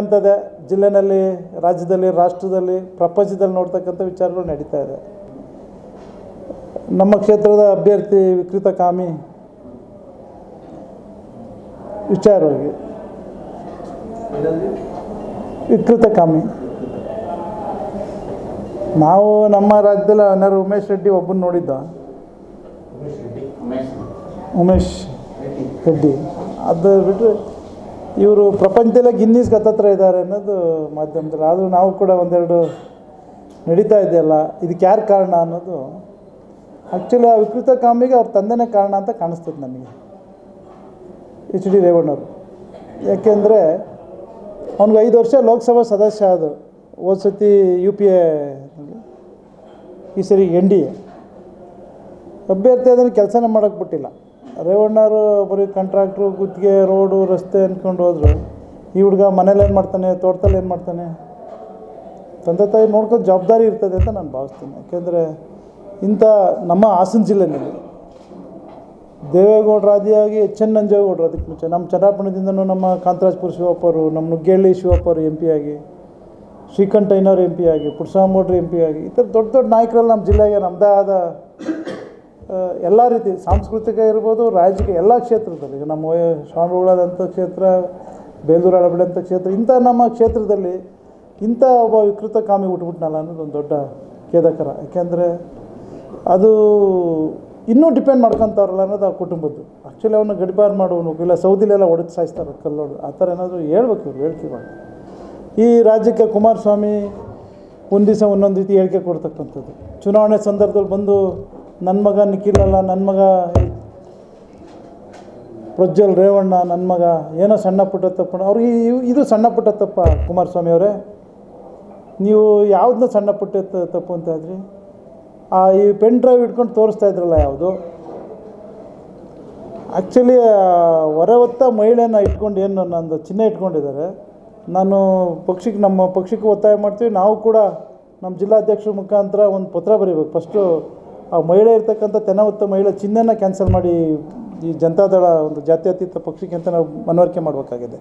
ಅಂತದೆ ಜಿಲ್ಲೆನಲ್ಲಿ ರಾಜ್ಯದಲ್ಲಿ ರಾಷ್ಟ್ರದಲ್ಲಿ ಪ್ರಪಂಚದಲ್ಲಿ ನೋಡ್ತಕ್ಕಂಥ ವಿಚಾರಗಳು ನಡೀತಾ ಇದೆ. ನಮ್ಮ ಕ್ಷೇತ್ರದ ಅಭ್ಯರ್ಥಿ ವಿಕೃತ ಕಾಮಿ ವಿಚಾರವಾಗಿ. ವಿಕೃತ ಕಾಮಿ. ನಾವು ನಮ್ಮ ರಾಜ್ಯದಲ್ಲಿ ಅನರ್ ಉಮೇಶ್ ರೆಡ್ಡಿ ಒಬ್ಬನ ನೋಡಿದ್ದ. ಉಮೇಶ್ ರೆಡ್ಡಿ. ಅದು ಬಿಟ್ಟರೆ ಇವರು ಪ್ರಪಂಚದಲ್ಲೇ ಗಿನ್ನಿಸ್ ಹತ್ತತ್ರ ಇದ್ದಾರೆ ಅನ್ನೋದು ಮಾಧ್ಯಮದಲ್ಲಿ. ಆದರೂ ನಾವು ಕೂಡ ಒಂದೆರಡು ನಡೀತಾ ಇದೆಯಲ್ಲ, ಇದಕ್ಕೆ ಯಾರು ಕಾರಣ ಅನ್ನೋದು ಆ್ಯಕ್ಚುಲಿ ಆ ವಿಕೃತ ಕಾಮಿಗೆ ಅವ್ರ ತಂದೆನೇ ಕಾರಣ ಅಂತ ಕಾಣಿಸ್ತದೆ ನನಗೆ ಎಚ್ ಡಿ ರೇವಣ್ಣವರು. ಯಾಕೆಂದರೆ ಅವ್ನಿಗೆ ಐದು ವರ್ಷ ಲೋಕಸಭಾ ಸದಸ್ಯ ಅದು ಹೋದ ಸತಿ ಯು ಪಿ ಎ ಈ ಸರಿ ಎನ್ ಡಿ ಎ ಅಭ್ಯರ್ಥಿ ಅದನ್ನು ಕೆಲಸನೇ ಮಾಡೋಕ್ಕೆ ಬಿಟ್ಟಿಲ್ಲ. ರೇವಣ್ಣವರು ಬರೀ ಕಾಂಟ್ರಾಕ್ಟ್ರು ಗುತ್ತಿಗೆ, ರೋಡು, ರಸ್ತೆ ಅಂದ್ಕೊಂಡು ಹೋದ್ರು. ಈ ಹುಡುಗ ಮನೇಲಿ ಏನು ಮಾಡ್ತಾನೆ, ತೋಟದಲ್ಲಿ ಏನು ಮಾಡ್ತಾನೆ? ತಂದೆ ತಾಯಿ ನೋಡ್ಕೊಂಡು ಜವಾಬ್ದಾರಿ ಇರ್ತದೆ ಅಂತ ನಾನು ಭಾವಿಸ್ತೀನಿ. ಯಾಕೆಂದರೆ ಇಂಥ ನಮ್ಮ ಹಾಸನ ಜಿಲ್ಲೆನಲ್ಲಿ ದೇವೇಗೌಡರ ಆದಿಯಾಗಿ ಎಚ್ ಎನ್ ನಂಜೇಗೌಡರು ಅದಕ್ಕೆ ಮುಂಚೆ. ನಮ್ಮ ಚನ್ನಾಪಣದಿಂದನೂ ನಮ್ಮ ಕಾಂತರಾಜ್ಪುರ ಶಿವಪ್ಪರು, ನಮ್ಮ ನುಗ್ಗೇಳಿ ಶಿವಪ್ಪರು ಎಂ ಪಿ ಆಗಿ ಶ್ರೀಕಂಠಯ್ಯನವ್ರು ಎಂ ಪಿ ಆಗಿ ಪುರುಷಾಮೋಡ್ರು ಎಂ ಪಿ ಆಗಿ, ಈ ಥರ ದೊಡ್ಡ ದೊಡ್ಡ ನಾಯಕರಲ್ಲಿ ನಮ್ಮ ಜಿಲ್ಲೆಗೆ ನಮ್ಮದೇ ಆದ ಎಲ್ಲ ರೀತಿ ಸಾಂಸ್ಕೃತಿಕ ಇರ್ಬೋದು, ರಾಜಕೀಯ ಎಲ್ಲ ಕ್ಷೇತ್ರದಲ್ಲಿ. ಈಗ ನಮ್ಮ ಶ್ರವಣಬೆಳಗೊಳದಂಥ ಕ್ಷೇತ್ರ, ಬೇಲೂರು ಅಂತ ಕ್ಷೇತ್ರ, ಇಂಥ ನಮ್ಮ ಕ್ಷೇತ್ರದಲ್ಲಿ ಇಂಥ ಒಬ್ಬ ವಿಕೃತ ಕಾಮಿ ಹುಟ್ಟುಬಿಟ್ನಲ್ಲ ಅನ್ನೋದು ಒಂದು ದೊಡ್ಡ ಖೇದಕರ. ಯಾಕೆಂದರೆ ಅದು ಇನ್ನೂ ಡಿಪೆಂಡ್ ಮಾಡ್ಕೊತಾವ್ರಲ್ಲ ಅನ್ನೋದು ಆ ಕುಟುಂಬದ್ದು. ಆ್ಯಕ್ಚುಲಿ ಅವನು ಗಡಿಪಾರು ಮಾಡುವನು, ಇಲ್ಲ ಸೌದಿಲೆಲ್ಲ ಒಡೆದು ಸಾಯಿಸ್ತಾರೆ ಕಲ್ಲೋಡು ಆ ಥರ ಏನಾದರೂ ಹೇಳ್ಬೇಕು ಇವ್ರು, ಹೇಳ್ತೀವಿ ಈ ರಾಜ್ಯಕ್ಕೆ ಕುಮಾರಸ್ವಾಮಿ ಒಂದು ದಿವಸ ಒಂದೊಂದು ರೀತಿ ಹೇಳಿಕೆ ಕೊಡ್ತಕ್ಕಂಥದ್ದು. ಚುನಾವಣೆ ಸಂದರ್ಭದಲ್ಲಿ ಬಂದು ನನ್ನ ಮಗ ನಿಖಿಲ್ ಅಲ್ಲ ನನ್ನ ಮಗ ಪ್ರಜ್ವಲ್ ರೇವಣ್ಣ ನನ್ನ ಮಗ ಏನೋ ಸಣ್ಣ ಪುಟ್ಟ ತಪ್ಪು. ಅವ್ರಿಗೆ ಇದು ಸಣ್ಣ ಪುಟ್ಟ ತಪ್ಪ ಕುಮಾರಸ್ವಾಮಿ ಅವರೇ. ನೀವು ಯಾವುದನ್ನ ಸಣ್ಣ ಪುಟ್ಟ ತಪ್ಪು ಅಂತ ಇದ್ರಿ ಆ ಈ ಪೆನ್ ಡ್ರೈವ್ ಇಟ್ಕೊಂಡು ತೋರಿಸ್ತಾ ಇದ್ರಲ್ಲ ಯಾವುದು? ಆ್ಯಕ್ಚುಲಿ ಹೊರವತ್ತ ಮಹಿಳೆನ ಇಟ್ಕೊಂಡು ಏನು ನಂದು ಚಿಹ್ನೆ ಇಟ್ಕೊಂಡಿದ್ದಾರೆ. ನಾನು ಪಕ್ಷಕ್ಕೆ ನಮ್ಮ ಪಕ್ಷಕ್ಕೆ ಒತ್ತಾಯ ಮಾಡ್ತೀವಿ. ನಾವು ಕೂಡ ನಮ್ಮ ಜಿಲ್ಲಾಧ್ಯಕ್ಷರ ಮುಖಾಂತರ ಒಂದು ಪತ್ರ ಬರೀಬೇಕು. ಫಸ್ಟು ಆ ಮಹಿಳೆ ಇರ್ತಕ್ಕಂಥ ತೆನವತ್ತ ಮಹಿಳೆ ಚಿಹ್ನೆನ ಕ್ಯಾನ್ಸಲ್ ಮಾಡಿ ಈ ಜನತಾದಳ ಒಂದು ಜಾತ್ಯತೀತ ಪಕ್ಷಕ್ಕೆ ಅಂತ ನಾವು ಮನವರಿಕೆ ಮಾಡಬೇಕಾಗಿದೆ.